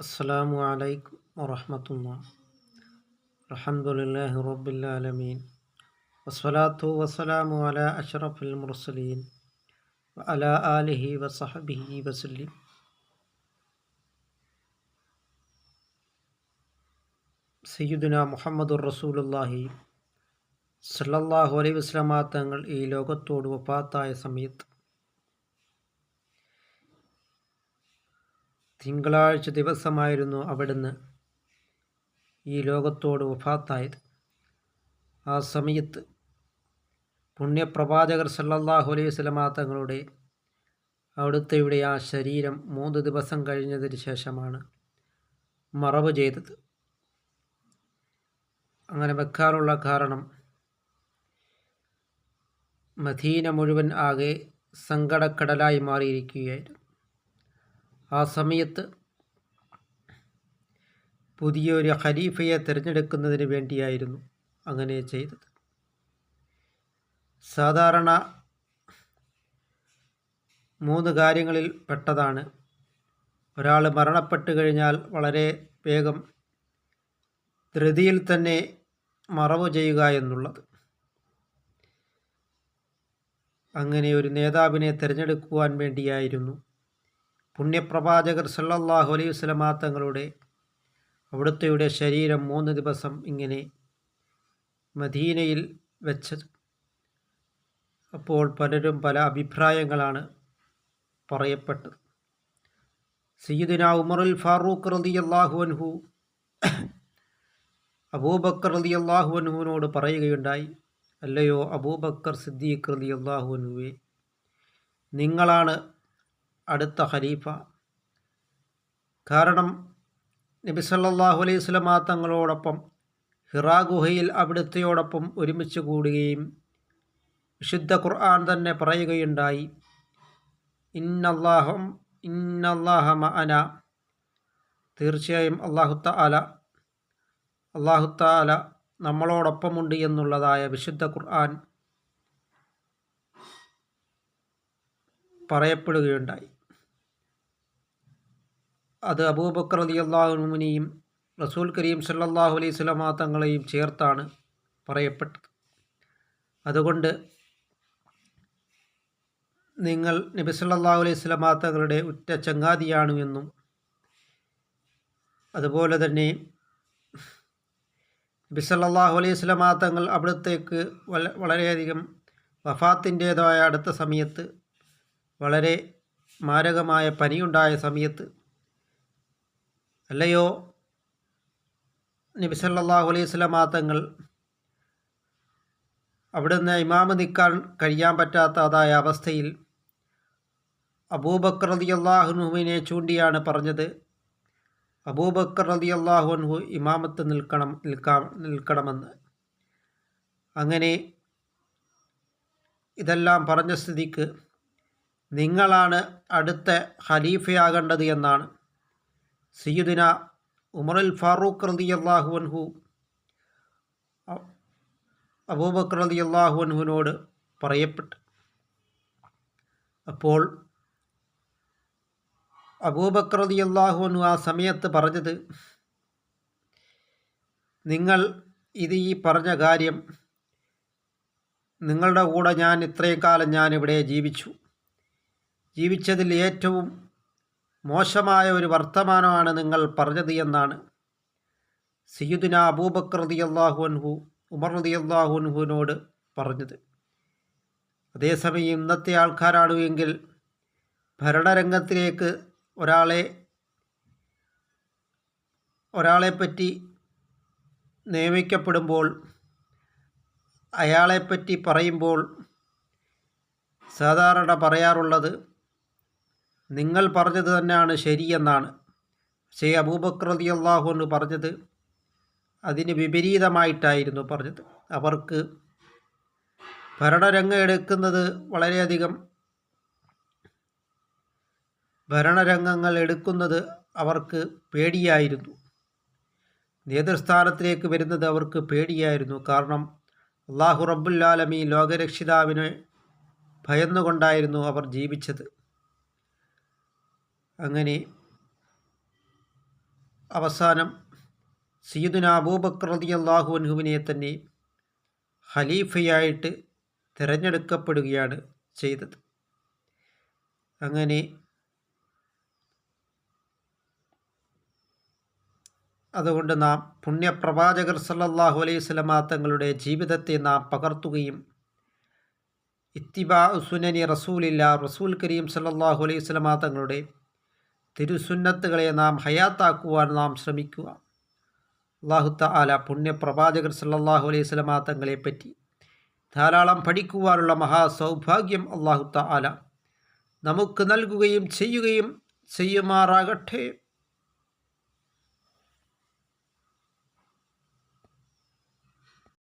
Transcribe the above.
السلام عليكم ورحمة الله الحمد لله رب العالمين والصلاة والسلام على أشرف المرسلين وعلى آله وصحبه وسلم സയ്യുദുന മുഹമ്മദ് റസൂലുല്ലാഹി സല്ലല്ലാഹു അലൈഹി വസ്ലമാ തങ്ങൾ ഈ ലോകത്തോട് വഫാത്തായ സമയത്ത് തിങ്കളാഴ്ച ദിവസമായിരുന്നു അവിടുന്ന് ഈ ലോകത്തോട് വഫാത്തായത്. ആ സമയത്ത് പുണ്യപ്രവാചകർ സല്ലാഹു അലൈഹി വസല്ലമ തങ്ങളുടെ ഇവിടെ ആ ശരീരം മൂന്ന് ദിവസം കഴിഞ്ഞതിന് ശേഷമാണ് മറവ് ചെയ്തത്. അങ്ങനെ വെക്കാനുള്ള കാരണം മദീന മുഴുവൻ ആകെ സങ്കടക്കടലായി മാറിയിരിക്കുകയായിരുന്നു. ആ സമയത്ത് പുതിയൊരു ഖലീഫയെ തിരഞ്ഞെടുക്കുന്നതിന് വേണ്ടിയായിരുന്നു അങ്ങനെ ചെയ്തത്. സാധാരണ മൂന്ന് കാര്യങ്ങളിൽ പെട്ടതാണ്. ഒരാൾ മരണപ്പെട്ടു കഴിഞ്ഞാൽ വളരെ വേഗം ധൃതിയിൽ തന്നെ മറവ് ചെയ്യുക എന്നുള്ളത്. അങ്ങനെ ഒരു നേതാവിനെ തിരഞ്ഞെടുക്കുവാൻ വേണ്ടിയായിരുന്നു പുണ്യപ്രവാചകർ സല്ലാഹു അലൈഹി വസല്ലമ തങ്ങളുടെ അവിടുത്തെയുടെ ശരീരം മൂന്ന് ദിവസം ഇങ്ങനെ മദീനയിൽ വെച്ച് അപ്പോൾ പലരും പല അഭിപ്രായങ്ങളാണ് പറയപ്പെട്ടത്. സയ്യിദിന ഉമറുൽ ഫാറൂഖ് റതി അള്ളാഹു അൻഹു അബൂബക്കർ റതി അള്ളാഹു അൻഹുവിനോട് പറയുകയുണ്ടായി അല്ലയോ അബൂബക്കർ സിദ്ദീഖ് റതി അള്ളാഹു അൻഹുവെ നിങ്ങളാണ് അടുത്ത ഖലീഫ. കാരണം നബി സല്ലാഹു അലൈഹി വസല്ലമ തങ്ങളോടൊപ്പം ഹിറാ ഗുഹയിൽ അവിടുത്തെയോടൊപ്പം ഒരുമിച്ച് കൂടുകയും വിശുദ്ധ ഖുർആൻ തന്നെ പറയുകയുണ്ടായി ഇന്നല്ലാഹം ഇന്നല്ലാഹമ അന തീർച്ചയായും അള്ളാഹുത്ത അല അള്ളാഹുത്ത അല നമ്മളോടൊപ്പമുണ്ട് എന്നുള്ളതായ വിശുദ്ധ ഖുർആൻ പറയപ്പെടുകയുണ്ടായി. അത് അബൂബക്കർ അലി അള്ളാഹുവിനെയും റസൂൽ കരീം സല്ലാഹു അലൈഹി സ്വലമാ തങ്ങളെയും ചേർത്താണ് പറയപ്പെട്ടത്. അതുകൊണ്ട് നിങ്ങൾ നബി സല്ലാഹു അലൈഹി സ്വലമാ തങ്ങളുടെ ഉറ്റ ചങ്ങാതിയാണ് എന്നും അതുപോലെ തന്നെ നബി സല്ലാഹു അലൈഹി സ്വലമാ തങ്ങൾ അവിടത്തേക്ക് വളരെയധികം വഫാത്തിന്റേതായ അടുത്ത സമയത്ത് വളരെ മാരകമായ പനിയുണ്ടായ സമയത്ത് അല്ലയോ? നബി സല്ലല്ലാഹു അലൈഹി സ്വലമാ തങ്ങൾ അവിടുന്ന് ഇമാമ നിൽക്കാൻ കഴിയാൻ പറ്റാത്തതായ അവസ്ഥയിൽ അബൂബക്കർ റതി അള്ളാഹുനുഹുവിനെ ചൂണ്ടിയാണ് പറഞ്ഞത്. അബൂബക്കർ റതി അള്ളാഹുൻഹു ഇമാമത്ത് നിൽക്കണം നിൽക്കാം നിൽക്കണമെന്ന്. അങ്ങനെ ഇതെല്ലാം പറഞ്ഞ സ്ഥിതിക്ക് നിങ്ങളാണ് അടുത്ത ഖലീഫയാകേണ്ടത് എന്നാണ്. സയ്യിദുന ഉമറുൽ ഫാറൂഖ് റതി അള്ളാഹു അൻഹു അബൂബക്കർ റതി അള്ളാഹുൻഹുവിനോട് പറയപ്പെട്ടു. അപ്പോൾ അബൂബക്കർ റതി അൻഹു ആ സമയത്ത് പറഞ്ഞത് നിങ്ങൾ ഇത് ഈ പറഞ്ഞ കാര്യം നിങ്ങളുടെ കൂടെ ഞാൻ ഇത്രയും കാലം ഞാനിവിടെ ജീവിച്ചു. ജീവിച്ചതിൽ ഏറ്റവും മോശമായ ഒരു വർത്തമാനമാണ് നിങ്ങൾ പറഞ്ഞത് എന്നാണ്. സയ്യുദിന അബൂബക്കർ റതി അൻഹു ഉമർ റതി അള്ളാഹുൻഹുവിനോട് പറഞ്ഞത്. അതേസമയം ഇന്നത്തെ ആൾക്കാരാണ് എങ്കിൽ ഭരണരംഗത്തിലേക്ക് ഒരാളെ ഒരാളെപ്പറ്റി നിയമിക്കപ്പെടുമ്പോൾ അയാളെപ്പറ്റി പറയുമ്പോൾ സാധാരണ പറയാറുള്ളത് നിങ്ങൾ പറഞ്ഞത് തന്നെയാണ് ശരിയെന്നാണ്. പക്ഷേ അബൂബക്കർ അലി അള്ളാഹു എന്ന് പറഞ്ഞത്. അതിന് വിപരീതമായിട്ടായിരുന്നു പറഞ്ഞത്. അവർക്ക് ഭരണരംഗം എടുക്കുന്നത് വളരെയധികം ഭരണരംഗങ്ങൾ എടുക്കുന്നത് അവർക്ക് പേടിയായിരുന്നു. നേതൃസ്ഥാനത്തിലേക്ക് വരുന്നത് അവർക്ക് പേടിയായിരുന്നു. കാരണം അള്ളാഹു റബ്ബുല്ലാലമി ലോകരക്ഷിതാവിനെ ഭയന്നുകൊണ്ടായിരുന്നു അവർ ജീവിച്ചത്. അങ്ങനെ അവസാനം സീദുന അബൂബക്കർ റതി അൻഹുവിനെ തന്നെ ഖലീഫയായിട്ട് തിരഞ്ഞെടുക്കപ്പെടുകയാണ് ചെയ്തത്. അങ്ങനെ അതുകൊണ്ട് നാം പുണ്യപ്രവാചകർ സല്ലാഹു അലൈഹി സ്വലമാ തങ്ങളുടെ ജീവിതത്തെ നാം പകർത്തുകയും ഇത്തിബാ സുനനി റസൂലില്ല റസൂൽ കരീം സല്ലാഹു അലൈഹി സ്വലമാ തങ്ങളുടെ തിരുസുന്നത്തുകളെ നാം ഹയാത്താക്കുവാൻ നാം ശ്രമിക്കുക. അള്ളാഹുത്ത ആല പുണ്യപ്രവാചകർ സല്ലാഹു അലൈഹി സ്വലമാ തങ്ങളെപ്പറ്റി ധാരാളം പഠിക്കുവാനുള്ള മഹാസൗഭാഗ്യം അള്ളാഹുത്ത ആല നമുക്ക് നൽകുകയും ചെയ്യുകയും ചെയ്യുമാറാകട്ടെ.